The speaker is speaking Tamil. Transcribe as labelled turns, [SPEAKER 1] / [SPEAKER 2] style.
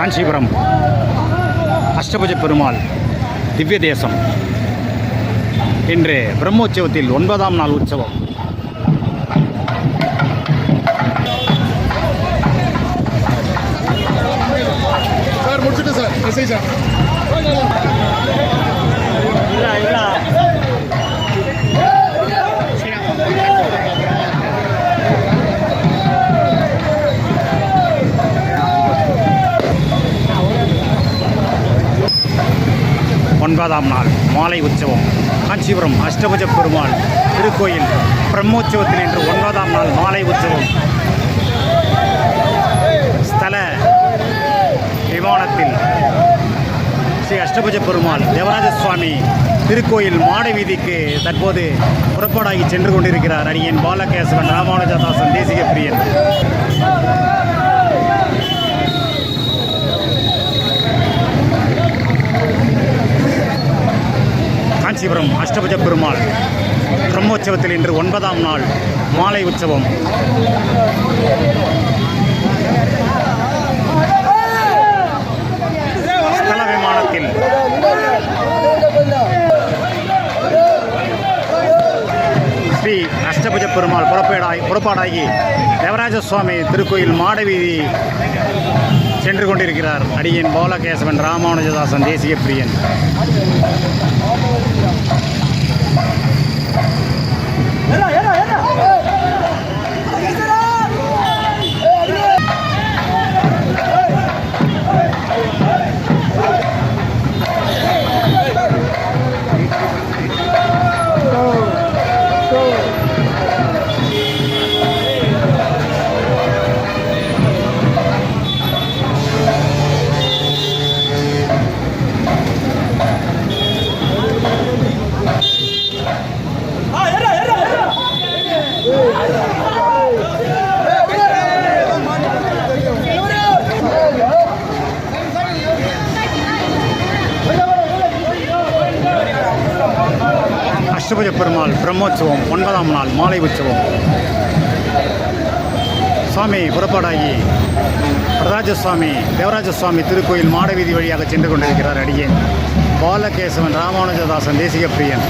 [SPEAKER 1] காஞ்சிபுரம் அஷ்டபுஜ பெருமாள் திவ்ய தேசம். இன்று பிரம்மோற்சவத்தில் ஒன்பதாம் நாள் உற்சவம்.
[SPEAKER 2] சார் முடிச்சுட்டு சார் சார்
[SPEAKER 1] ஒன்பதாம் நாள் மாலை உற்சவம். காஞ்சிபுரம் அஷ்டபுஜ பெருமாள் திருக்கோயில் பிரம்மோற்சவத்தில் இன்று ஒன்பதாம் நாள் மாலை உற்சவம். ஸ்தல விமானத்தில் ஸ்ரீ அஷ்டபுஜ பெருமாள் தேவராஜ சுவாமி திருக்கோயில் மாட வீதிக்கு தற்போது புறப்பாடாகி சென்று கொண்டிருக்கிறார். அடியன் பாலகேசவன் ராமானுஜதாசன் தேசிக பிரியன் காஞ்சிபுரம் அஷ்டபுஜ பெருமாள். பிரம்மோற்சவத்தில் இன்று ஒன்பதாம் நாள் மாலை உற்சவம். ஸ்தல விமானத்தில். ஸ்ரீ அஷ்டபுஜ பெருமாள் புறப்பேடாய் புறப்பாடாகி தேவராஜ சுவாமி திருக்கோயில் மாடவீதி சென்று கொண்டிருக்கிறார் அடியின் பாலகேசவன் ராமானுஜதாசன் தேசிய பிரியன். அஷ்டபுஜ பெருமாள் பிரம்மோற்சவம் ஒன்பதாம் நாள் மாலை உற்சவம். சுவாமி புறப்பாடாகி வரராஜ சுவாமி தேவராஜ சுவாமி திருக்கோயில் மாடவீதி வழியாக சென்று கொண்டிருக்கிறார் அடியேன். பாலகேசவன் ராமானுஜதாசன் தேசிக பிரியன்